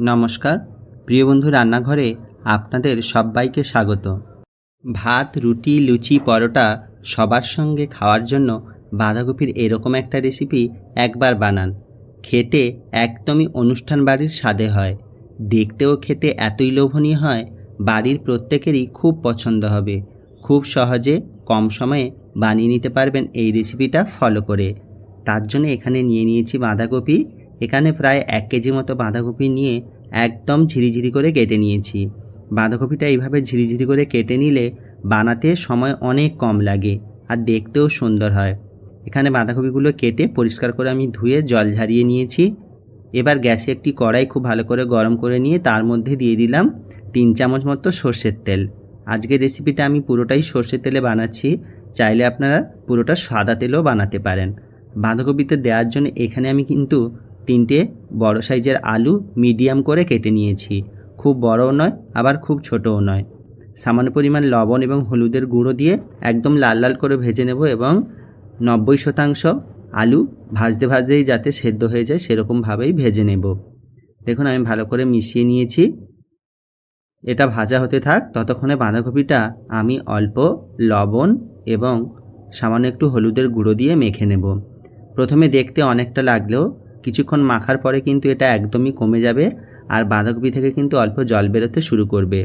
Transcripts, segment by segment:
নমস্কার। প্রিয় বন্ধু রান্নাঘরে আপনাদের সবাইকে স্বাগত। ভাত, রুটি, লুচি, পরোটা সবার সঙ্গে খাওয়ার জন্য বাঁধাকপির এরকম একটা রেসিপি একবার বানান। খেতে একদমই অনুষ্ঠান বাড়ির স্বাদে হয়। দেখতেও খেতে এতই লোভনীয় হয়, বাড়ির প্রত্যেকেরই খুব পছন্দ হবে। খুব সহজে কম সময়ে বানিয়ে নিতে পারবেন এই রেসিপিটা ফলো করে। তার জন্য এখানে নিয়ে নিয়েছি বাঁধাকপি এখানে প্রায় এক কেজি মতো বাঁধাকপি নিয়ে একদম ঝিরিঝিরি করে কেটে নিয়েছি। বাঁধাকপিটা এইভাবে ঝিরিঝিরি করে কেটে নিলে বানাতে সময় অনেক কম লাগে আর দেখতেও সুন্দর হয়। এখানে বাঁধাকপিগুলো কেটে পরিষ্কার করে আমি ধুয়ে জল ঝারিয়ে নিয়েছি। এবার গ্যাসে একটি কড়াই খুব ভালো করে গরম করে নিয়ে তার মধ্যে দিয়ে দিলাম তিন চামচ মতো সর্ষের তেল। আজকের রেসিপিটা আমি পুরোটাই সর্ষের তেলে বানাচ্ছি। চাইলে আপনারা পুরোটা সাদা তেলেও বানাতে পারেন। বাঁধাকপিতে দেওয়ার জন্য এখানে আমি কিন্তু তিনটে বড় সাইজের আলু মিডিয়াম করে কেটে নিয়েছি। খুব বড়ও নয়, আবার খুব ছোটও নয়। সামান্য পরিমাণ লবণ এবং হলুদের গুঁড়ো দিয়ে একদম লাল লাল করে ভেজে নেব এবং নব্বই শতাংশ আলু ভাজতে ভাজতেই যাতে সেদ্ধ হয়ে যায় সেরকমভাবেই ভেজে নেব। দেখুন, আমি ভালো করে মিশিয়ে নিয়েছি। এটা ভাজা হতে থাক, ততক্ষণে বাঁধাকপিটা আমি অল্প লবণ এবং সামান্য একটু হলুদের গুঁড়ো দিয়ে মেখে নেব। প্রথমে দেখতে অনেকটা লাগলেও কিছুক্ষণ মাখার পরে কিন্তু এটা একদমই কমে যাবে আর বাঁধাকপি থেকে কিন্তু অল্প জল বেরোতে শুরু করবে।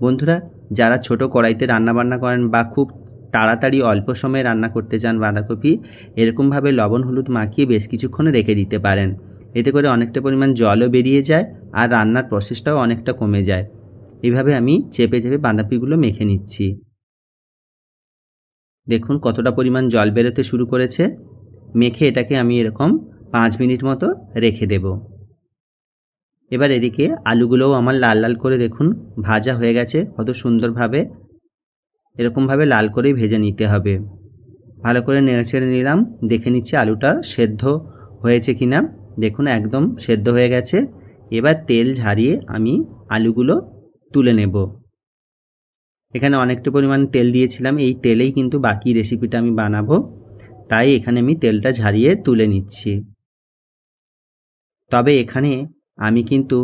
বন্ধুরা, যারা ছোট কড়াইতে রান্নাবান্না করেন বা খুব তাড়াতাড়ি অল্প সময়ে রান্না করতে চান বাঁধাকপি, এরকমভাবে লবণ হলুদ মাখিয়ে বেশ কিছুক্ষণ রেখে দিতে পারেন। এতে করে অনেকটা পরিমাণ জলও বেরিয়ে যায় আর রান্নার প্রসেসটাও অনেকটা কমে যায়। এভাবে আমি চেপে চেপে বাঁধাকপিগুলো মেখে নিচ্ছি। দেখুন কতটা পরিমাণ জল বেরোতে শুরু করেছে। মেখে এটাকে আমি এরকম পাঁচ মিনিট মতো রেখে দেব। এবার এদিকে আলুগুলোও আমার লাল লাল করে দেখুন, ভাজা হয়ে গেছে, কত সুন্দরভাবে, এরকমভাবে লাল করেই ভেজে নিতে হবে। ভালো করে নেড়ে ছেড়ে নিলাম, দেখে নিচ্ছি আলুটা সেদ্ধ হয়েছে কি না দেখুন, একদম সেদ্ধ হয়ে গেছে। এবার তেল ঝারিয়ে আমি আলুগুলো তুলে নেব। এখানে অনেকটা পরিমাণ তেল দিয়েছিলাম, এই তেলেই কিন্তু বাকি রেসিপিটা আমি বানাবো। তাই এখানে আমি তেলটা ঝারিয়ে তুলে নিচ্ছি। তবে এখানে আমি কিন্তু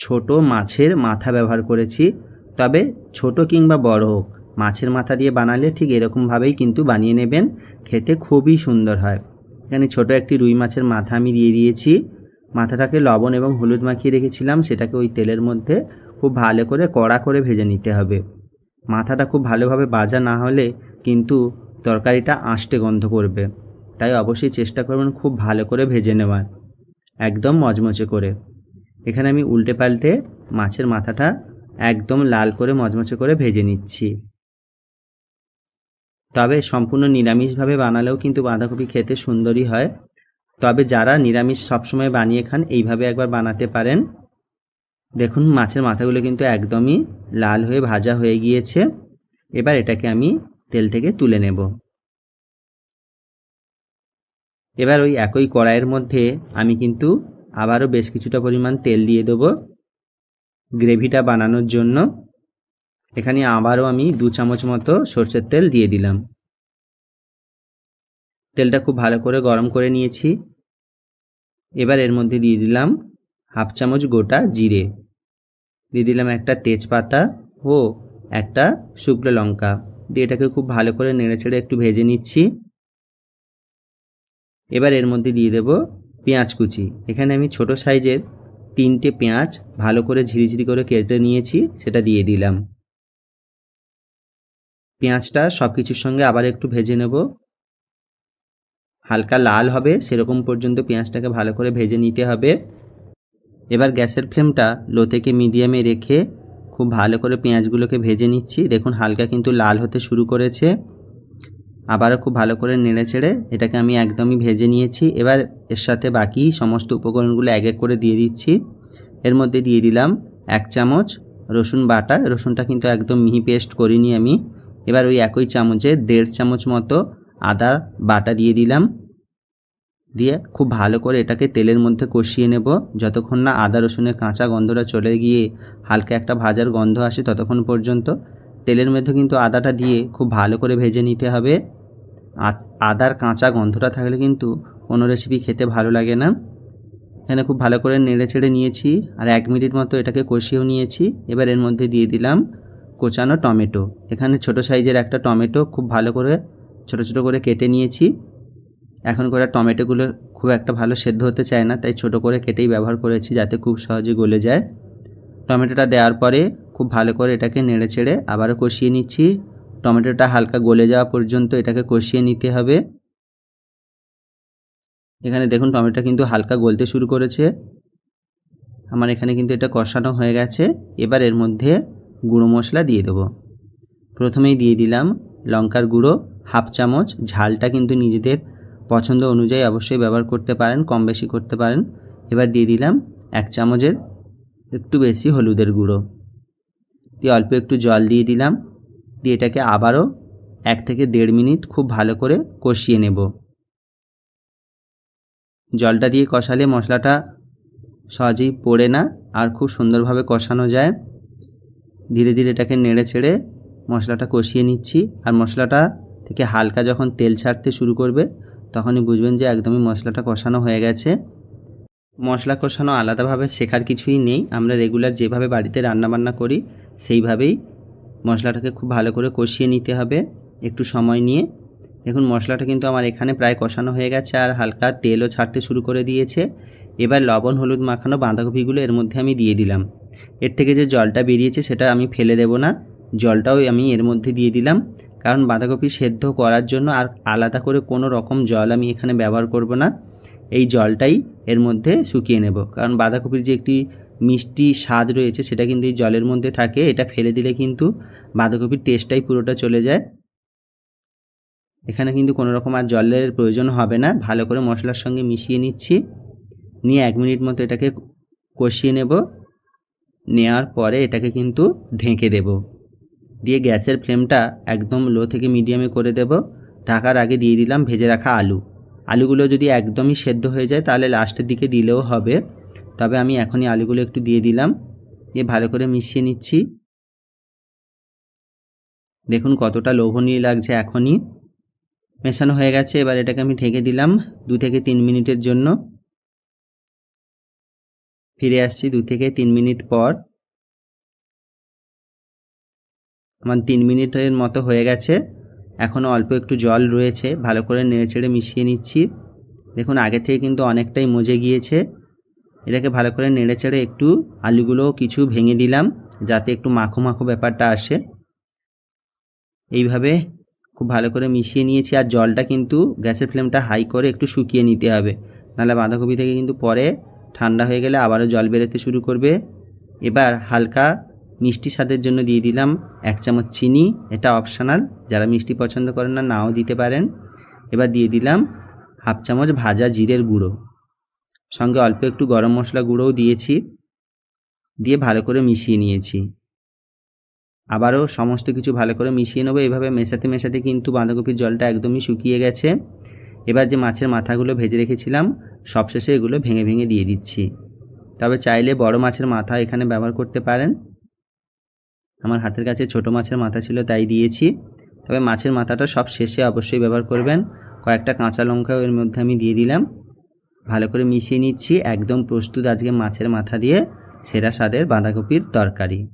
ছোট মাছের মাথা ব্যবহার করেছি। তবে ছোট কিংবা বড় হোক, মাছের মাথা দিয়ে বানালে ঠিক এরকমভাবেই কিন্তু বানিয়ে নেবেন। খেতে খুবই সুন্দর হয়। এখানে ছোট একটি রুই মাছের মাথা আমি দিয়ে দিয়েছি। মাথাটাকে লবণ এবং হলুদ মাখিয়ে রেখেছিলাম, সেটাকে ওই তেলের মধ্যে খুব ভালো করে কড়া করে ভেজে নিতে হবে। মাথাটা খুব ভালোভাবে বাজা না হলে কিন্তু তরকারিটা আঁশটে গন্ধ করবে। তাই অবশ্যই চেষ্টা করবেন খুব ভালো করে ভেজে নেওয়ার। একদম মচমচে করে। এখানে আমি উল্টে পাল্টে মাছের মাথাটা একদম লাল করে মচমচে করে ভেজে নিচ্ছি। তবে সম্পূর্ণ নিরামিষভাবে বানালেও কিন্তু বাঁধাকপি খেতে সুন্দরই হয়। তবে যারা নিরামিষ সবসময় বানিয়ে খান, এইভাবে একবার বানাতে পারেন। দেখুন, মাছের মাথাগুলো কিন্তু একদমই লাল হয়ে ভাজা হয়ে গিয়েছে। এবার এটাকে আমি তেল থেকে তুলে নেব। এবার ওই একই কড়াইয়ের মধ্যে আমি কিন্তু আবারও বেশ কিছুটা পরিমাণ তেল দিয়ে দেবো গ্রেভিটা বানানোর জন্য। এখানে আবারও আমি দু চামচ মতো সর্ষের তেল দিয়ে দিলাম। তেলটা খুব ভালো করে গরম করে নিয়েছি। এবার এর মধ্যে দিয়ে দিলাম হাফ চামচ গোটা জিরে। দিয়ে দিলাম একটা তেজপাতা ও একটা শুকনো লঙ্কা। দিয়ে এটাকে খুব ভালো করে নেড়ে ছেড়ে একটু ভেজে নিচ্ছি। এবার এর মধ্যে দিয়ে দেব পেঁয়াজ কুচি। এখানে আমি ছোট সাইজের তিনটে পেঁয়াজ ভালো করে ঝিরিঝিরি করে কেটে নিয়েছি, সেটা দিয়ে দিলাম। পেঁয়াজটা সব কিছুর সঙ্গে আবার একটু ভেজে নেব। হালকা লাল হবে, সেরকম পর্যন্ত পেঁয়াজটাকে ভালো করে ভেজে নিতে হবে। এবার গ্যাসের ফ্লেমটা লো থেকে মিডিয়ামে রেখে খুব ভালো করে পেঁয়াজগুলোকে ভেজে নিচ্ছি। দেখুন, হালকা কিন্তু লাল হতে শুরু করেছে। আবারও খুব ভালো করে নেড়ে ছেড়ে এটাকে আমি একদমই ভেজে নিয়েছি। এবার এর সাথে বাকি সমস্ত উপকরণগুলো এক এক করে দিয়ে দিচ্ছি। এর মধ্যে দিয়ে দিলাম এক চামচ রসুন বাটা। রসুনটা কিন্তু একদম মিহি পেস্ট করিনি আমি। এবার ওই একই চামচে দেড় চামচ মতো আদা বাটা দিয়ে দিলাম। দিয়ে খুব ভালো করে এটাকে তেলের মধ্যে কষিয়ে নেব। যতক্ষণ না আদা রসুনের কাঁচা গন্ধটা চলে গিয়ে হালকা একটা ভাজার গন্ধ আসে ততক্ষণ পর্যন্ত তেলের মধ্যে কিন্তু আদাটা দিয়ে খুব ভালো করে ভেজে নিতে হবে। আদার কাঁচা গন্ধটা থাকলে কিন্তু কোনো রেসিপি খেতে ভালো লাগে না। এখানে খুব ভালো করে নেড়ে চেড়ে নিয়েছি আর এক মিনিট মতো এটাকে কষিয়েও নিয়েছি। এবার এর মধ্যে দিয়ে দিলাম কোচানো টমেটো। এখানে ছোট সাইজের একটা টমেটো খুব ভালো করে ছোট ছোট করে কেটে নিয়েছি। এখন করে টমেটোগুলো খুব একটা ভালো সেদ্ধ হতে চায় না, তাই ছোট করে কেটেই ব্যবহার করেছি যাতে খুব সহজে গলে যায়। টমেটোটা দেওয়ার পরে খুব ভালো করে এটাকে নেড়ে চেড়ে আবারও কষিয়ে নিচ্ছি। টমেটোটা হালকা গলে যাওয়া পর্যন্ত এটাকে কষিয়ে নিতে হবে। এখানে দেখুন টমেটোটা কিন্তু হালকা গলতে শুরু করেছে। আমার এখানে কিন্তু এটা কষানো হয়ে গেছে। এবার এর মধ্যে গুঁড়ো মশলা দিয়ে দেবো। প্রথমেই দিয়ে দিলাম লঙ্কার গুঁড়ো, হাফ চামচ। ঝালটা কিন্তু নিজেদের পছন্দ অনুযায়ী অবশ্যই ব্যবহার করতে পারেন কম বেশি করতে পারেন। এবার দিয়ে দিলাম এক চামচের একটু বেশি হলুদের গুঁড়ো। দিয়ে অল্প একটু জল দিয়ে দিলাম। দিয়ে এটাকে আবারও এক থেকে দেড় মিনিট খুব ভালো করে কষিয়ে নেব। জলটা দিয়ে কষালে মশলাটা সহজেই পড়ে না আর খুব সুন্দরভাবে কষানো যায়। ধীরে ধীরে এটাকে নেড়ে ছেড়ে মশলাটা কষিয়ে নিচ্ছি আর মশলাটা থেকে হালকা যখন তেল ছাড়তে শুরু করবে, তখনই বুঝবেন যে একদমই মশলাটা কষানো হয়ে গেছে। মশলা কষানো আলাদাভাবে শেখার কিছুই নেই। আমরা রেগুলার যেভাবে বাড়িতে রান্নাবান্না করি, সেইভাবেই মশলাটাকে খুব ভালো করে কষিয়ে নিতে হবে একটু সময় নিয়ে। দেখুন, মশলাটা কিন্তু আমার এখানে প্রায় কষানো হয়ে গেছে আর হালকা তেলও ছাড়তে শুরু করে দিয়েছে। এবার লবণ, হলুদ মাখানো বাঁধাকপিগুলো এর মধ্যে আমি দিয়ে দিলাম। এর থেকে যে জলটা বেরিয়েছে সেটা আমি ফেলে দেব না। জলটাও আমি এর মধ্যে দিয়ে দিলাম। কারণ বাঁধাকপি সেদ্ধ করার জন্য আর আলাদা করে কোনো রকম জল আমি এখানে ব্যবহার করব না। এই জলটাই এর মধ্যে শুকিয়ে নেব। কারণ বাঁধাকপির যে একটি মিষ্টি স্বাদ রয়েছে, সেটা কিন্তু এই জলের মধ্যে থাকে। এটা ফেলে দিলে কিন্তু বাঁধাকপির টেস্টটাই পুরোটা চলে যায়। এখানে কিন্তু কোনো রকম আর জলের প্রয়োজন হবে না। ভালো করে মশলার সঙ্গে মিশিয়ে নিচ্ছি। নিয়ে এক মিনিট মতো এটাকে কষিয়ে নেব। নেওয়ার পরে এটাকে কিন্তু ঢেকে দেব। দিয়ে গ্যাসের ফ্লেমটা একদম লো থেকে মিডিয়ামে করে দেব। ঢাকার আগে দিয়ে দিলাম ভেজে রাখা আলু। আলুগুলো যদি একদমই সেদ্ধ হয়ে যায়, তাহলে লাস্টের দিকে দিলেও হবে। তবে আমি এখনই আলুগুলো একটু দিয়ে দিলাম। দিয়ে ভালো করে মিশিয়ে নিচ্ছি। দেখুন কতটা লোভনীয় লাগছে এখনই। মেশানো হয়ে গেছে, এবার এটাকে আমি ঢেকে দিলাম দু থেকে তিন মিনিটের জন্য। ফিরে আসছি দু থেকে তিন মিনিট পর। আমার তিন মিনিটের মতো হয়ে গেছে। এখনও অল্প একটু জল রয়েছে, ভালো করে নেড়েচেড়ে মিশিয়ে নিচ্ছি। দেখুন, আগে থেকে কিন্তু অনেকটাই মজে গিয়েছে। এটাকে ভালো করে নেড়েচেড়ে একটু আলুগুলো কিছু ভেঙে দিলাম, যাতে একটু মাখো মাখো ব্যাপারটা আসে। এইভাবে খুব ভালো করে মিশিয়ে নিয়েছি, আর জলটা কিন্তু গ্যাসের ফ্লেমটা হাই করে একটু শুকিয়ে নিতে হবে। নাহলে বাঁধাকপি থেকে কিন্তু পরে ঠান্ডা হয়ে গেলে আবারও জল বেরোতে শুরু করবে। এবার হালকা মিষ্টি স্বাদের জন্য দিয়ে দিলাম এক চামচ চিনি, এটা অপশনাল যারা মিষ্টি পছন্দ করেন না, নাও দিতে পারেন। এবার দিয়ে দিলাম হাফ চামচ ভাজা জিরের গুঁড়ো। সঙ্গে অল্প একটু গরম মশলা গুঁড়োও দিয়েছি, দিয়ে ভালো করে মিশিয়ে নিয়েছি। আবারও সমস্ত কিছু ভালো করে মিশিয়ে নেব। এভাবে মেশাতে মেশাতে কিন্তু বাঁধাকপির জলটা একদমই শুকিয়ে গেছে। এবার যে মাছের মাথাগুলো ভেজে রেখেছিলাম, সবশেষে এগুলো ভেঙে ভেঙে দিয়ে দিচ্ছি। তবে চাইলে বড় মাছের মাথা এখানে ব্যবহার করতে পারেন। আমার হাতের কাছে ছোট মাছের মাথা ছিল, তাই দিয়েছি। তবে মাছের মাথাটা সব শেষে অবশ্যই ব্যবহার করবেন। কয়েকটা কাঁচা লঙ্কাও এর মধ্যে আমি দিয়ে দিলাম। ভালো করে মিশিয়ে নিচ্ছি। একদম প্রস্তুত আজকে মাছের মাথা দিয়ে। সেরা স্বাদের বাঁধাকপির তরকারি।